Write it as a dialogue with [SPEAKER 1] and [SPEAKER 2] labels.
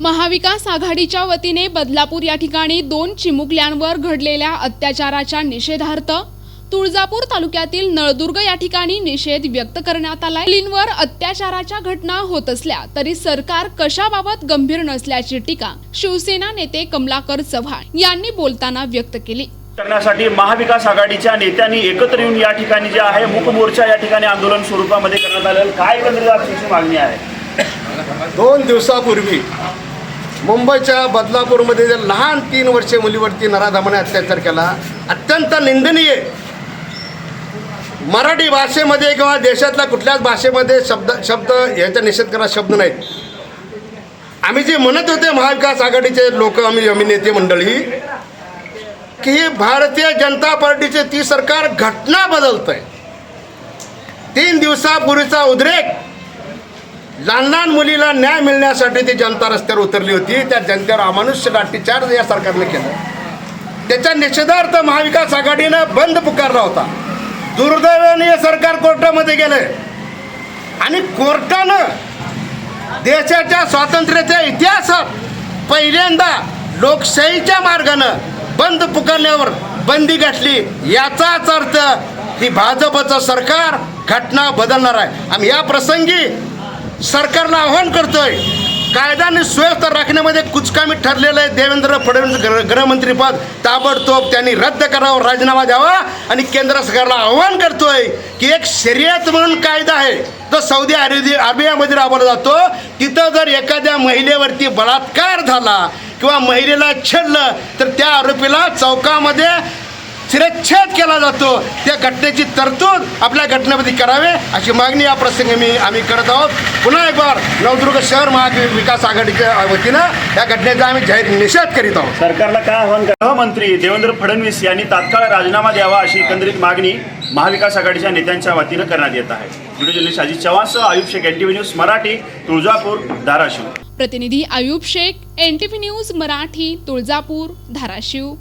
[SPEAKER 1] महाविकास आघाडीच्या वतीने बदलापूर या ठिकाणी दोन चिमुकल्यांवर घडलेल्या अत्याचाराच्या निषेधार्थ तुळजापूर तालुक्यातील नळदुर्ग या ठिकाणी निषेध व्यक्त करण्यात आलाय. मुलींवर अत्याचाराच्या घटना होत असल्या तरी सरकार कशाबाबत गंभीर नसल्याची टीका शिवसेना नेते कमलाकर चव्हाण यांनी बोलताना व्यक्त केली.
[SPEAKER 2] करण्यासाठी महाविकास आघाडीच्या नेत्यांनी एकत्र येऊन या ठिकाणी जे आहे मूक मोर्चा या ठिकाणी आंदोलन स्वरूपामध्ये करण्यात आलेलं. काय मागणी आहे?
[SPEAKER 3] दोन दिवसापूर्वी मुंबईच्या बदलापूरमध्ये जे लहान तीन वर्षे मुलीवरती नराधामाने अत्याचार केला अत्यंत निंदनीय. मराठी भाषेमध्ये किंवा देशातल्या कुठल्याच भाषेमध्ये शब्द शब्द याचा निषेध करा शब्द नाहीत. आम्ही जे म्हणत होते महाविकास आघाडीचे लोक आम्ही आम्ही नेते मंडळी की भारतीय जनता पार्टीचे ती सरकार घटना बदलत आहे तीन दिवसापूर्वीचा उद्रेक. लहान लहान मुलीला न्याय मिळण्यासाठी ती जनता रस्त्यावर उतरली होती. त्या जनतेवर अमानुष्य लाठीचार्ज या सरकारने केलं. त्याच्या निषेधार्थ महाविकास आघाडीनं बंद पुकारला होता. दुर्दैवाने हे सरकार कोर्टामध्ये गेलंय. आणि कोर्टानं देशाच्या स्वातंत्र्याच्या इतिहासात पहिल्यांदा लोकशाहीच्या मार्गानं बंद पुकारल्यावर बंदी घातली. याचाच अर्थ ही भाजपचं सरकार घटना बदलणार आहे. आम्ही या प्रसंगी सरकारला आव्हान करतोय. कायदा आणि सुव्यवस्था राखण्यामध्ये कुचकामी ठरलेलं आहे. देवेंद्र फडणवीस गृह गृहमंत्रीपद ताबडतोब त्यांनी रद्द करावं राजीनामा द्यावा आणि केंद्र सरकारला आव्हान करतोय की एक शर्यत म्हणून कायदा आहे. तो सौदी अरेबी अरेबियामध्ये राबवला जातो. तिथं जर एखाद्या महिलेवरती बलात्कार झाला किंवा महिलेला छेडलं तर त्या आरोपीला चौकामध्ये शिरच्छेद केला जातो. त्या घटनेची तरतूद आपल्या घटनेमध्ये करावे अशी मागणी या प्रसंगी मी आम्ही करत आहोत. पुन्हा एक बार नवदुर्ग शहर महाविकास आघाडीच्या वतीनं या घटनेचा आम्ही जाहीर निषेध करीत आहोत.
[SPEAKER 2] सरकारला काय आव्हान करा गृहमंत्री देवेंद्र फडणवीस यांनी तात्काळ राजीनामा द्यावा अशी एकंदरीत मागणी महाविकास आघाडीच्या नेत्यांच्या वतीनं करण्यात येत आहे. Video journalist Ajit चव्हाणसह Ayush Shaikh N T V news Marathi Tuljapur Dharashiv.
[SPEAKER 1] प्रतिनिधी Ayub Shaikh N T V news Marathi Tuljapur Dharashiv.